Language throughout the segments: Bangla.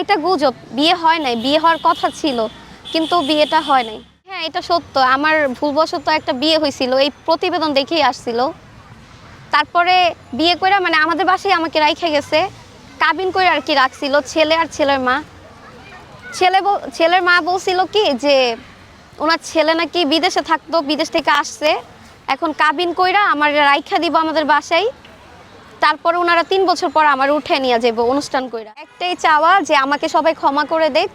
এটা গুজব, বিয়ে হয় নাই, বিয়ে হওয়ার কথা ছিল, কিন্তু বিয়েটা হয় নাই। হ্যাঁ এটা সত্য, আমার ভুলবশত একটা বিয়ে হয়েছিল এই প্রতিবেদন দেখেই আসছিল। তারপরে বিয়ে করে মানে আমাদের বাসায় আমাকে রাইখে গেছে, কাবিন করে আর কি রাখছিল, ছেলে আর ছেলের মা। ছেলে ছেলের মা বলছিল কি যে, ওনার ছেলে নাকি বিদেশে থাকতো, বিদেশ থেকে আসছে। এখন কাবিন কইরা আমার রাইখা দিব আমাদের বাসায় তারপরে ওনারা তিন বছর পর আমার উঠে নিয়ে যাব অনুষ্ঠান কইরা। একটাই চাওয়া যে আমাকে সবাই ক্ষমা করে দেখ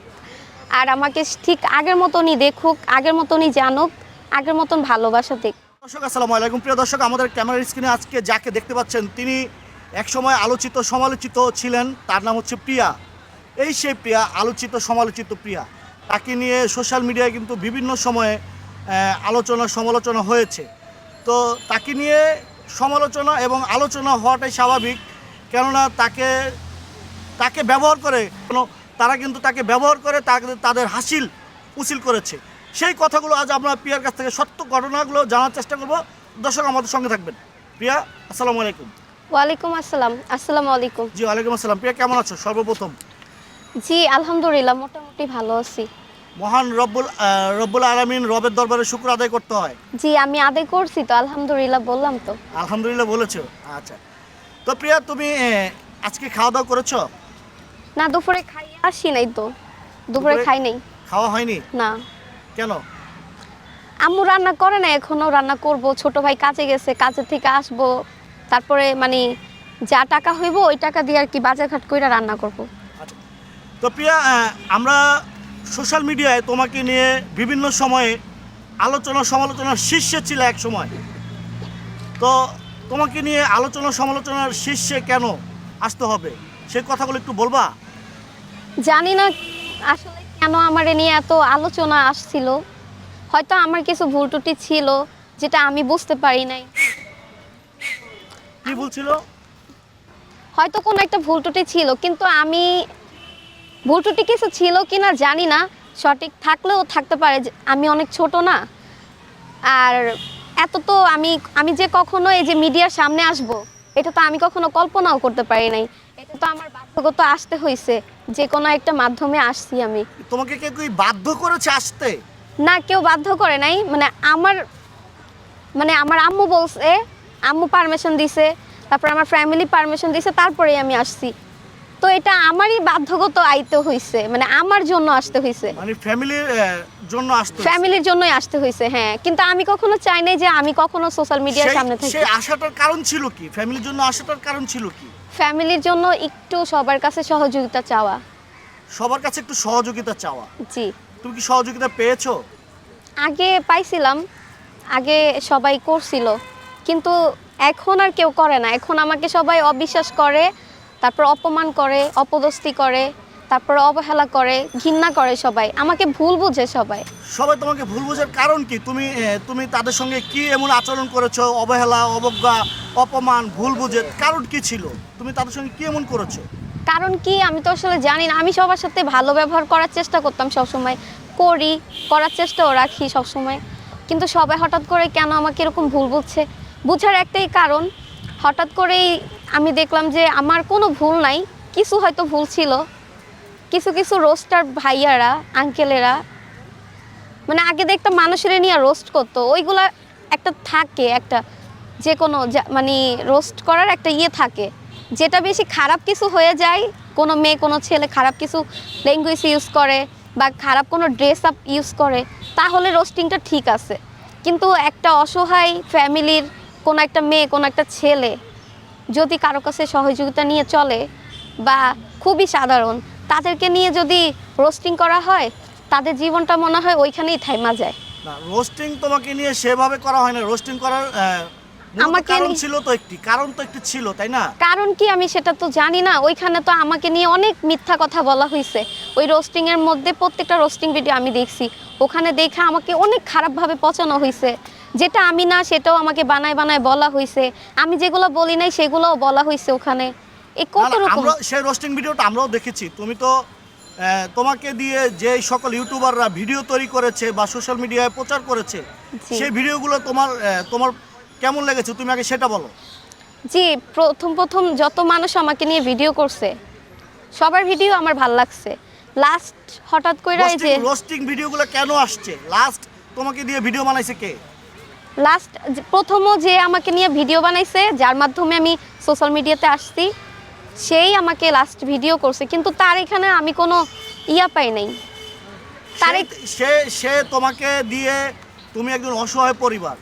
আর আমাকে ঠিক আগের মতনই দেখুক, আগের মতনই জানুক, আগের মতন ভালোবাসা দেখ দর্শক, আসসালামু আলাইকুম। প্রিয় দর্শক, আমাদের ক্যামেরার স্ক্রিনে আজকে যাকে দেখতে পাচ্ছেন, তিনি একসময় আলোচিত, সমালোচিত ছিলেন। তার নাম হচ্ছে প্রিয়া। এই সেই প্রিয়া, আলোচিত, সমালোচিত প্রিয়া। তাকে নিয়ে সোশ্যাল মিডিয়ায় কিন্তু বিভিন্ন সময়ে আলোচনা সমালোচনা হয়েছে। তো তাকে নিয়ে সমালোচনা এবং আলোচনা হওয়াটাই স্বাভাবিক। কেননা তাকে তাকে ব্যবহার করে কোনো তারা কিন্তু তাকে ব্যবহার করে তাকে তাদের হাসিল উচিল করেছে। সেই কথাগুলো আজ আমরা প্রিয়ার কাছ থেকে সত্য ঘটনাগুলো জানার চেষ্টা করব। দর্শক আমাদের সঙ্গে থাকবেন। প্রিয়া আসসালামু আলাইকুম। ওয়ালাইকুম আসসালাম। আসসালামু আলাইকুম। জি ওয়ালাইকুম আসসালাম। প্রিয়া কেমন আছো? সর্বপ্রথম। জি আলহামদুলিল্লাহ মোটামুটি ভালো আছি। মহান রব্বুল রব্বুল আলমিন রবের দরবারে শুক্র আদায় করতে হয়। জি আমি আদায় করছি তো আলহামদুলিল্লাহ বললাম তো। আলহামদুলিল্লাহ বলেছ? আচ্ছা। তো প্রিয়া তুমি আজকে খাওয়া দাওয়া করেছ? না দুপুরে খাই আসি নাই তো। দুপুরে দুপুরে- খাই নাই। খাওয়া হয়নি? না। কেন? আম্মু রান্না করে না এখনও রান্না করব ছোট ভাই কাজে গেছে কাজে থেকে আসব। তারপরে মানে যা টাকা হইব ওই টাকা দিয়ে আর কি বাজারঘাট কইরা রান্না করব। আচ্ছা। তো প্রিয়া আমরা সোশ্যাল মিডিয়ায় তোমাকে নিয়ে বিভিন্ন সময়ে আলোচনা সমালোচনার শীর্ষে ছিল এক সময়। তো তোমাকে নিয়ে আলোচনা সমালোচনার শীর্ষে কেন আসতে হবে? সেই কথাগুলো একটু বলবা? জানি না আসলে কেন আমার নিয়ে এত আলোচনা আসছিল। হয়তো আমার কিছু ভুল ত্রুটি ছিল যেটা আমি বুঝতে পারি নাই। কি বলছিল হয়তো কোনো একটা ভুল ত্রুটি ছিল কিন্তু আমি ভুল ত্রুটি কিছু ছিল কিনা জানি না। সঠিক থাকলেও থাকতে পারে আমি অনেক ছোট না। আর এত তো আমি আমি যে কখনো এই যে মিডিয়ার সামনে আসব এটা তো আমি কখনো কল্পনাও করতে পারি নাই। এটা তো আমার বাধ্যগত আসতে হয়েছে যে কোনো একটা মাধ্যমে আসছি আমি। তোমাকে কে কি বাধ্য করেছে আসতে? না কেউ বাধ্য করে নাই। মানে আমার মানে আমার আম্মু বলছে আম্মু পারমিশন দিছে তারপর আমার ফ্যামিলি পারমিশন দিছে তারপরেই আমি আসছি। তো এটা আমারই বাধ্যগত আইতে হইছে মানে আমার জন্য আসতে হইছে। মানে ফ্যামিলির জন্য আসতে ফ্যামিলির জন্যই আসতে হইছে হ্যাঁ। কিন্তু আমি কখনো চাই নাই যে আমি কখনো সোশ্যাল মিডিয়ার সামনে থাকি। সেই আসাটার কারণ ছিল কি? ফ্যামিলির জন্য আসাটার কারণ ছিল কি? ফ্যামিলির জন্য একটু সবার কাছে সহযোগিতা চাওয়া। সবার কাছে একটু সহযোগিতা চাওয়া। জি। তুমি কি সহযোগিতা পেয়েছ? আগে পাইছিলাম আগে সবাই করছিল। কিন্তু এখন আর কেউ করে না। এখন আমাকে সবাই অবিশ্বাস করে তারপর অপমান করে অপদস্থি করে তারপর অবহেলা করে ঘৃণা করে সবাই। আমাকে ভুল বুঝে সবাই। সবাই তোমাকে ভুল বোঝার কারণ কি? তুমি তুমি তাদের সঙ্গে কি এমন আচরণ করেছ? অবহেলা অবজ্ঞা অপমান ভুল বুঝে কারণ কি ছিল? তুমি তাদের সঙ্গে কি এমন করেছ? কারণ কি? আমি তো আসলে জানি না। আমি সবার সাথে ভালো ব্যবহার করার চেষ্টা করতাম সবসময়। করি করার চেষ্টাও রাখি সবসময়। কিন্তু সবাই হঠাৎ করে কেন আমাকে এরকম ভুল বুঝছে? বুঝার একটাই কারণ হঠাৎ করেই আমি দেখলাম যে আমার কোনো ভুল নাই, কিছু হয়তো ভুল ছিল। কিছু কিছু রোস্টার ভাইয়ারা আঙ্কেলেরা মানে আগে দেখতাম মানুষের নিয়ে রোস্ট করতো। ওইগুলা একটা থাকে, একটা যে কোনো মানে রোস্ট করার একটা ইয়ে থাকে। যেটা বেশি খারাপ কিছু হয়ে যায়, কোনো মেয়ে, কোনো ছেলে খারাপ কিছু ল্যাঙ্গুয়েজ ইউজ করে বা খারাপ কোনো ড্রেস আপ ইউজ করে, তাহলে রোস্টিংটা ঠিক আছে। কিন্তু একটা অসহায় ফ্যামিলির কোনো একটা মেয়ে, কোনো একটা ছেলে যদি কারও কাছে সহযোগিতা নিয়ে চলে বা খুবই সাধারণ তাদেরকে নিয়ে যদি রোস্টিং করা হয় তাদের জীবনটা মনে হয় ওইখানেই থাইমা যায়। না রোস্টিং তোমাকে নিয়ে সেভাবে করা হয় না। রোস্টিং করার আমাকে কারণ ছিল তো একটি কারণ তো একটি ছিল তাই না? কারণ কি আমি সেটা তো জানি না। ওইখানে তো আমাকে নিয়ে অনেক মিথ্যা কথা বলা হয়েছে ওই রোস্টিং এর মধ্যে প্রত্যেকটা রোস্টিং ভিডিও আমি দেখছি। ওখানে দেখে আমাকে অনেক খারাপভাবে পচানো হয়েছে যেটা আমি না সেটাও আমাকে বানায় বানায় বলা হয়েছে আমি যেগুলো বলি নাই সেগুলোও বলা হয়েছে ওখানে। এই কত রকম? আমরা সেই রোস্টিং ভিডিওটা আমরাও দেখেছি। তুমি তো তোমাকে দিয়ে যে সকল ইউটিউবাররা ভিডিও তৈরি করেছে বা সোশ্যাল মিডিয়ায় প্রচার করেছে সেই ভিডিওগুলো তোমার তোমার কেমন লেগেছে? তুমি আগে সেটা বলো। জি প্রথম প্রথম যত মানুষ আমাকে নিয়ে ভিডিও করছে সবার ভিডিও আমার ভালো লাগছে। লাস্ট হঠাৎ করে এই যে রোস্টিং ভিডিওগুলো কেন আসছে? লাস্ট তোমাকে দিয়ে ভিডিও বানাইছে কে? লাস্ট প্রথমও যে আমাকে নিয়ে ভিডিও বানাইছে যার মাধ্যমে আমি সোশ্যাল মিডিয়াতে আসছি সেই আমাকে লাস্ট ভিডিও করছে। কিন্তু তার এখানে আমি কোনো ইয়া পাই নাই। তার সে- সে সে তোমাকে দিয়ে তুমি একজন অসহায় পরিবার।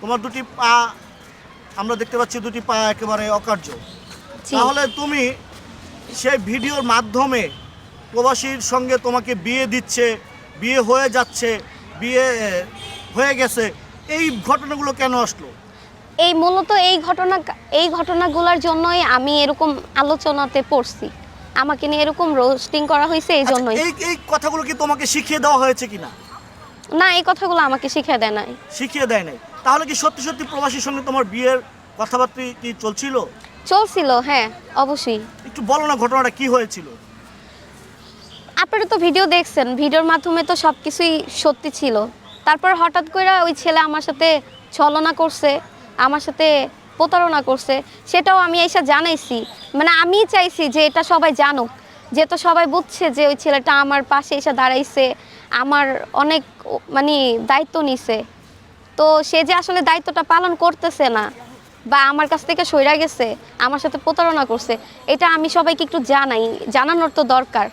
তোমার দুটি পা আমরা দেখতে পাচ্ছি দুটি পা একেবারে অকার্য। তাহলে তুমি সেই ভিডিওর মাধ্যমে প্রবাসীর সঙ্গে তোমাকে বিয়ে দিচ্ছে বিয়ে হয়ে যাচ্ছে বিয়ে হয়ে গেছে এই ঘটনাগুলো কেন আসলো? এই মূলত এই ঘটনা এই ঘটনাগুলোর জন্যই আমি এরকম আলোচনাতে পড়ছি। আমাকে নিয়ে এরকম রোস্টিং করা হয়েছে এই আচ্ছা, জন্যই। এই এই কথাগুলো কি তোমাকে শিখিয়ে দেওয়া হয়েছে কিনা না? এই কথাগুলো আমাকে শিখিয়ে দেয় নাই। শিখিয়ে দেয় নাই। তাহলে কি সত্যি সত্যি প্রবাসীর সঙ্গে তোমার বিয়ের কথাবার্তা কি চলছিল? চলছিল হ্যাঁ অবশ্যই। একটু বলো না ঘটনাটা কি হয়েছিল? আপনারা তো ভিডিও দেখছেন ভিডিওর মাধ্যমে তো সব কিছুই সত্যি ছিল। তারপর হঠাৎ করে ওই ছেলে আমার সাথে ছলনা করছে, আমার সাথে প্রতারণা করছে, সেটাও আমি এসে জানাইছি। মানে আমি চাইছি যে এটা সবাই জানুক, যে তো সবাই বুঝছে যে ওই ছেলেটা আমার পাশে এসে দাঁড়াইছে, আমার অনেক মানে দায়িত্ব নিছে। তো সে যে আসলে দায়িত্বটা পালন করতেছে না, বা আমার কাছ থেকে সইরা গেছে, আমার সাথে প্রতারণা করছে, এটা আমি সবাইকে একটু জানাই, জানানোর তো দরকার।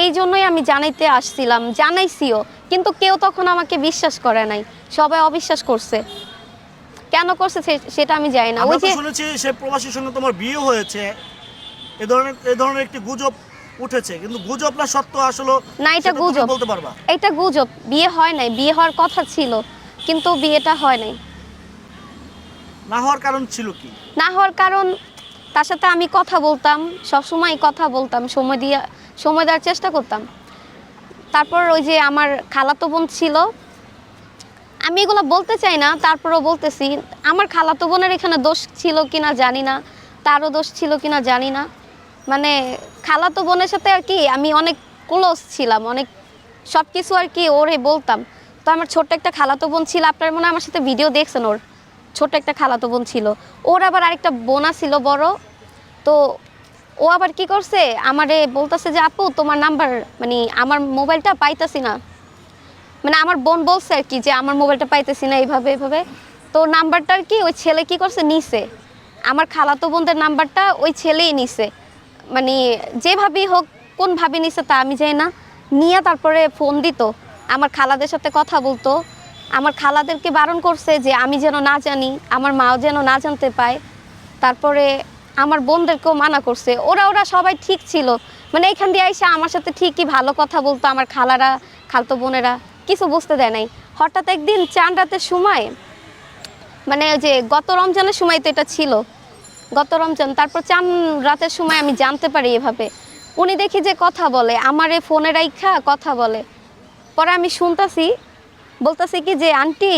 এই জন্যই আমি জানাইতে আসছিলাম জানাইছিও কিন্তু কেউ তখন আমাকে বিশ্বাস করে নাই সবাই অবিশ্বাস করছে। কেন করছে সেটা আমি জানি না। ওই যে শুনেছি সে প্রবাসীর সঙ্গে তোমার বিয়ে হয়েছে এ ধরনের এ ধরনের একটি গুজব উঠেছে কিন্তু গুজব না সত্য আসলে না, এটা গুজব। বলতে পারবা? এটা গুজব। বিয়ে হয় নাই বিয়ে হওয়ার কথা ছিল কিন্তু বিয়েটা হয় নাই। না হওয়ার কারণ ছিল কি? না হওয়ার কারণ তার সাথে আমি কথা বলতাম সবসময় কথা বলতাম সময় দিয়ে সময় দেওয়ার চেষ্টা করতাম। তারপর ওই যে আমার খালাতো বোন ছিল, আমি এগুলো বলতে চাই না, তারপরও বলতেছি, আমার খালাতো বোনের এখানে দোষ ছিল কিনা জানি না, তারও দোষ ছিল কিনা জানি না। মানে খালাতো বোনের সাথে আর কি আমি অনেক ক্লোজ ছিলাম, অনেক সব কিছু আর কি ওরে বলতাম। তো আমার ছোট্ট একটা খালাতো বোন ছিল, আপনার মনে আমার সাথে ভিডিও দেখছেন ওর, ছোট্ট একটা খালাতো বোন ছিল। ওর আবার আরেকটা বোনা ছিল বড়, তো ও আবার কি করছে? আমারে বলতেছে যে, আপু, তোমার নাম্বার মানে আমার মোবাইলটা পাইতাছি না। মানে আমার বোন বলছে আর কি যে, আমার মোবাইলটা পাইতেছি না এইভাবে এইভাবে। তো নাম্বারটার কি, ওই ছেলে কি করছে? নিছে। আমার খালাতো বোনদের নাম্বারটা ওই ছেলেই নিছে। মানে যেভাবেই হোক, কোন ভাবে নিছে তা আমি জানি না। নিয়ে তারপরে ফোন দিত। আমার খালাদের সাথে কথা বলতো। আমার খালাদেরকে বারণ করছে যে, আমি যেন না জানি, আমার মাও যেন না জানতে পায়। তারপরে আমার বোনদেরকেও মানা করছে। ওরা ওরা সবাই ঠিক ছিল। মানে এখান দিয়ে এসে আমার সাথে ঠিকই ভালো কথা বলতো, আমার খালারা, খালতো বোনেরা, কিছু বুঝতে দেয় নাই। হঠাৎ একদিন চান রাতের সময় মানে ওই যে গত রমজানের সময় তো এটা ছিল। গত রমজান, তারপর চান রাতের সময় আমি জানতে পারি এভাবে। উনি দেখি যে কথা বলে, আমার এই ফোনে রাইখা কথা বলে। পরে আমি শুনতাছি, বলতাছি কি যে, আন্টি,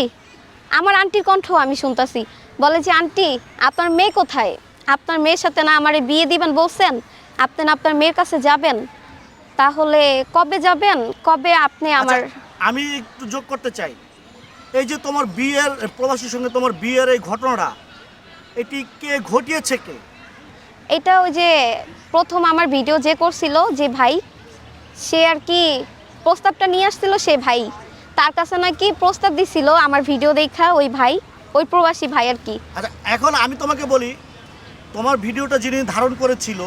আমার আন্টির কণ্ঠ আমি শুনতাছি। বলে যে, আন্টি, আপনার মেয়ে কোথায়? আপনার মেয়ের সাথে না আমারে বিয়ে দিবেন বলছেন আপনি না আপনার মেয়ের কাছে যাবেন তাহলে কবে যাবেন? কবে আপনি আমার আচ্ছা, আমি একটু যোগ করতে চাই। এই যে তোমার বিয়ের প্রবাসীর সঙ্গে তোমার বিয়ের এই ঘটনাটা এটি কে ঘটিয়েছে কে? এটা ওই যে প্রথম আমার ভিডিও যে করছিল যে ভাই সে আর কি প্রস্তাবটা নিয়ে আসছিল সে ভাই। তার কাছে নাকি প্রস্তাব দিছিল আমার ভিডিও দেখা ওই ভাই ওই প্রবাসী ভাই আর কি। আচ্ছা এখন আমি তোমাকে বলি তোমার ভিডিওটা যিনি ধারণ করেছিল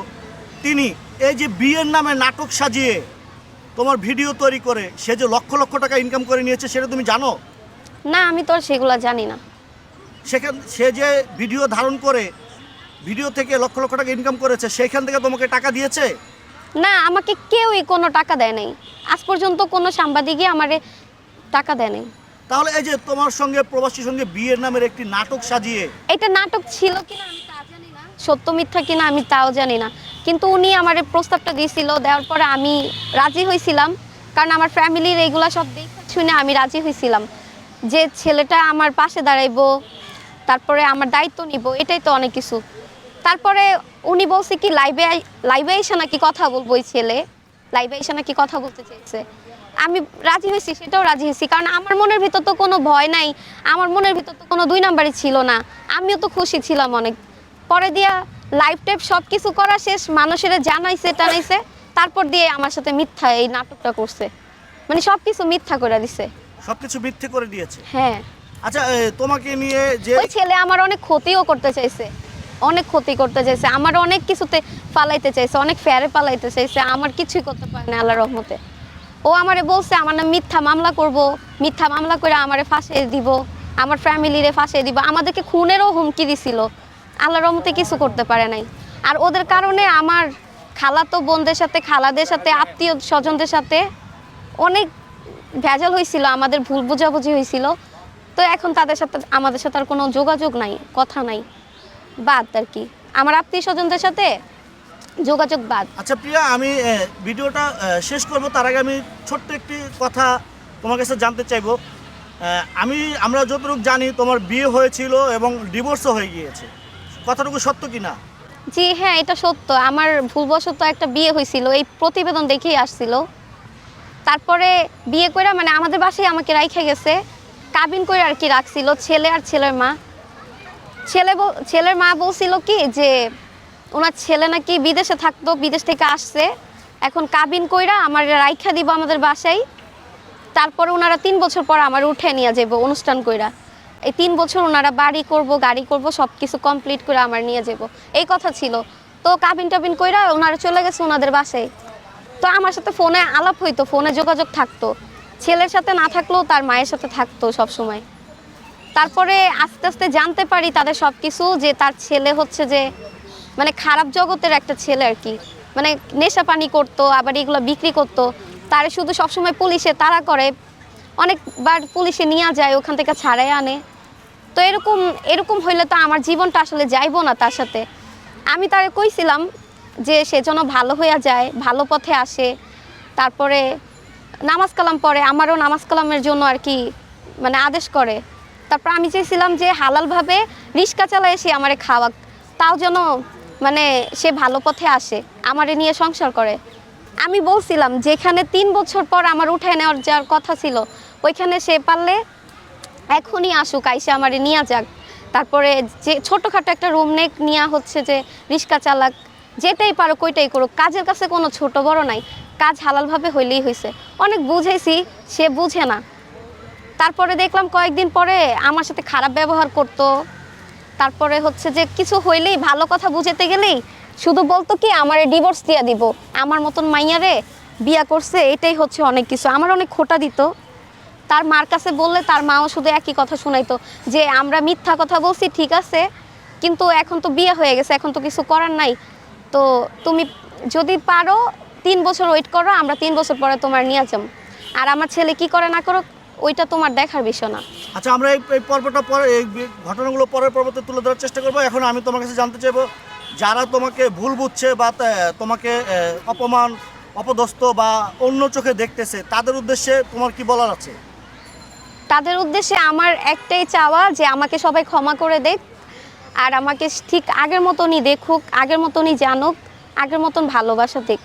তিনি এই যে বিয়ের নামে নাটক সাজিয়ে তোমার ভিডিও তৈরি করে সে যে লক্ষ লক্ষ টাকা ইনকাম করে নিয়েছে সেটা তুমি জানো? না আমি তো আর সেগুলো জানি না। সেখান সে যে ভিডিও ধারণ করে ভিডিও থেকে লক্ষ লক্ষ টাকা ইনকাম করেছে সেখান থেকে তোমাকে টাকা দিয়েছে? না আমাকে কেউই কোনো টাকা দেয় নাই। আজ পর্যন্ত কোনো সাংবাদিকই আমারে টাকা দেয় নাই। তাহলে এই যে তোমার সঙ্গে প্রবাসীর সঙ্গে বিয়ের নামের একটি নাটক সাজিয়ে এটা নাটক ছিল কিনা আমি তা সত্য মিথ্যা কিনা আমি তাও জানি না। কিন্তু উনি আমার প্রস্তাবটা দিয়েছিল দেওয়ার পরে আমি রাজি হয়েছিলাম কারণ আমার ফ্যামিলির এইগুলা সব দেখে শুনে আমি রাজি হয়েছিলাম যে ছেলেটা আমার পাশে দাঁড়াইবো, তারপরে আমার দায়িত্ব নিব, এটাই তো অনেক কিছু। তারপরে উনি বলছে কি, লাইভে লাইভে এসে নাকি কথা বলব ওই ছেলে? লাইভে এসে নাকি কথা বলতে চেয়েছে আমি রাজি হয়েছি, সেটাও রাজি হয়েছি। কারণ আমার মনের ভিতর তো কোনো ভয় নাই। আমার মনের ভিতর তো কোনো দুই নাম্বারই ছিল না। আমিও তো খুশি ছিলাম অনেক। পরে দিয়া লাইফ টাইপ সব কিছু করা শেষ মানুষের জানাইছে টানাইছে তারপর দিয়ে আমার সাথে মিথ্যা এই নাটকটা করছে। মানে সব কিছু মিথ্যা করে দিছে। সবকিছু মিথ্যে করে দিয়েছে? হ্যাঁ। আচ্ছা তোমাকে নিয়ে যে ওই ছেলে আমার অনেক ক্ষতিও করতে চাইছে। অনেক ক্ষতি করতে চাইছে। আমার অনেক কিছুতে পালাইতে চাইছে অনেক ফেয়ারে পালাইতে চাইছে। আমার কিছুই করতে পারে না আল্লাহ রহমতে। ও আমারে বলছে আমার নাম মিথ্যা মামলা করব। মিথ্যা মামলা করে আমারে ফাঁসিয়ে দিব। আমার ফ্যামিলিরে ফাঁসিয়ে দিব। আমাদেরকে খুনেরও হুমকি দিছিল। আল্লাহ রহমতে কিছু করতে পারে নাই। আর ওদের কারণে আমার খালাতো বোনদের সাথে, খালাদের সাথে, আত্মীয় স্বজনদের সাথে অনেক ভেজাল হয়েছিল, আমাদের ভুল বোঝাবুঝি হয়েছিল। তো এখন তাদের সাথে, আমাদের সাথে আর কোনো যোগাযোগ নাই, কথা নাই, বাদ আর কি। আমার আত্মীয় স্বজনদের সাথে যোগাযোগ বাদ। আচ্ছা প্রিয়া, আমি ভিডিওটা শেষ করব। তার আগে আমি ছোট্ট একটি কথা তোমার কাছে জানতে চাইব। আমি, আমরা যতটুকু জানি তোমার বিয়ে হয়েছিল এবং ডিভোর্সও হয়ে গিয়েছে। কথাটুকু সত্য কি না জি হ্যাঁ এটা সত্য। আমার ভুলবশত একটা বিয়ে হয়েছিল এই প্রতিবেদন দেখেই আসছিল। তারপরে বিয়ে করে মানে আমাদের বাসায় আমাকে রাইখে গেছে, কাবিন করে আর কি রাখছিল, ছেলে আর ছেলের মা। ছেলে ছেলের মা বলছিল কি যে, ওনার ছেলে নাকি বিদেশে থাকতো, বিদেশ থেকে আসছে। এখন কাবিন কইরা আমার রাইখা দিব আমাদের বাসায়। তারপরে ওনারা তিন বছর পর আমার উঠে নিয়ে যাব অনুষ্ঠান কইরা। এই তিন বছর ওনারা বাড়ি করব, গাড়ি করব সব কিছু কমপ্লিট করে আমার নিয়ে যাব। এই কথা ছিল। তো কাবিন টাবিন কইরা ওনারা চলে গেছে ওনাদের বাসায়। তো আমার সাথে ফোনে আলাপ হইতো, ফোনে যোগাযোগ থাকতো। ছেলের সাথে না থাকলেও তার মায়ের সাথে থাকতো সব সময় তারপরে আস্তে আস্তে জানতে পারি তাদের সব কিছু যে তার ছেলে হচ্ছে যে মানে খারাপ জগতের একটা ছেলে আর কি। মানে নেশা পানি করতো, আবার এগুলো বিক্রি করতো। তারে শুধু সবসময় পুলিশে তারা করে। অনেকবার পুলিশে নিয়ে যায়, ওখান থেকে ছাড়াই আনে। তো এরকম এরকম হইলে তো আমার জীবনটা আসলে যাইবো না তার সাথে। আমি তারে কইছিলাম যে সে যেন ভালো হইয়া যায়, ভালো পথে আসে। তারপরে নামাজ কালাম পড়ে, আমারও নামাজ কালামের জন্য আর কি মানে আদেশ করে। তারপর আমি চেয়েছিলাম যে হালালভাবে রিক্সা চালায় সে আমারে খাওয়াক। তাও যেন মানে সে ভালো পথে আসে, আমারে নিয়ে সংসার করে। আমি বলছিলাম, যেখানে তিন বছর পর আমার উঠে নেওয়ার যার কথা ছিল, ওইখানে সে পারলে এখনই আসুক, আইসে আমারে নিয়ে যাক। তারপরে যে ছোটোখাটো একটা রুম নেক নিয়ে হচ্ছে যে রিক্সা চালাক, যেটাই পারো কইটাই করুক। কাজের কাছে কোনো ছোট বড় নাই। কাজ হালালভাবে হইলেই হয়েছে অনেক বুঝেছি, সে বুঝে না। তারপরে দেখলাম কয়েকদিন পরে আমার সাথে খারাপ ব্যবহার করতো। তারপরে হচ্ছে যে কিছু হইলেই, ভালো কথা বুঝাতে গেলেই শুধু বলতো কি, আমারে ডিভোর্স দিয়ে দিব। আমার মতন মাইয়ারে বিয়া করছে, এটাই হচ্ছে অনেক কিছু। আমার অনেক খোটা দিত। তার মার কাছে বললে তার মাও শুধু একই কথা শোনাইতো যে, আমরা মিথ্যা কথা বলছি, ঠিক আছে, কিন্তু এখন তো বিয়ে হয়ে গেছে, এখন তো কিছু করার নাই। তো তুমি যদি পারো, তিন বছর ওয়েট করো, আমরা তিন বছর পরে তোমার নিয়ে যাম। আর আমার ছেলে কি করে না করো ওইটা তোমার দেখার বিষয় না। আচ্ছা আমরা এই এই পর্বটা পরে, এই ঘটনাগুলো পরের পর্বতে তুলে ধরার চেষ্টা করব। এখন আমি তোমার কাছে জানতে চাইব, যারা তোমাকে ভুল বুঝছে বা তোমাকে অপমান, অপদস্থ বা অন্য চোখে দেখতেছে, তাদের উদ্দেশ্যে তোমার কি বলার আছে? তাদের উদ্দেশ্যে আমার একটাই চাওয়া যে আমাকে সবাই ক্ষমা করে দেখ আর আমাকে ঠিক আগের মতনই দেখুক আগের মতনই জানুক আগের মতন ভালোবাসা দেখ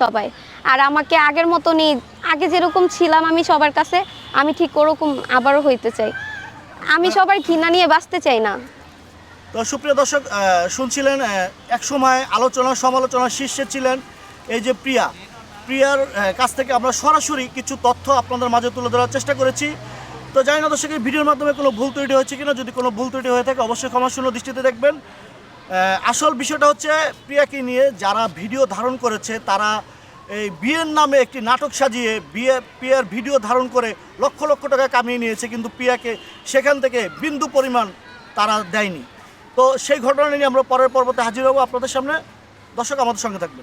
সবাই। আর আমাকে আগের মতনই আগে যেরকম ছিলাম আমি সবার কাছে আমি ঠিক ওরকম আবারও হইতে চাই। আমি সবার ঘৃণা নিয়ে বাঁচতে চাই না। তো সুপ্রিয় দর্শক শুনছিলেন এক সময় আলোচনা সমালোচনা শীর্ষে ছিলেন এই যে প্রিয়া। প্রিয়ার কাছ থেকে আমরা সরাসরি কিছু তথ্য আপনাদের মাঝে তুলে ধরার চেষ্টা করেছি। তো জানি না দর্শক এই ভিডিওর মাধ্যমে কোনো ভুল ত্রুটি হয়েছে কিনা, যদি কোনো ভুল ত্রুটি হয়ে থাকে অবশ্যই ক্ষমাশূন্য দৃষ্টিতে দেখবেন। আসল বিষয়টা হচ্ছে প্রিয়াকে নিয়ে যারা ভিডিও ধারণ করেছে, তারা এই বিয়ের নামে একটি নাটক সাজিয়ে বিয়ে, প্রিয়ার ভিডিও ধারণ করে লক্ষ লক্ষ টাকা কামিয়ে নিয়েছে, কিন্তু প্রিয়াকে সেখান থেকে বিন্দু পরিমাণ তারা দেয়নি। তো সেই ঘটনা নিয়ে আমরা পরের পর্বতে হাজির হব আপনাদের সামনে। দর্শক আমাদের সঙ্গে থাকবেন।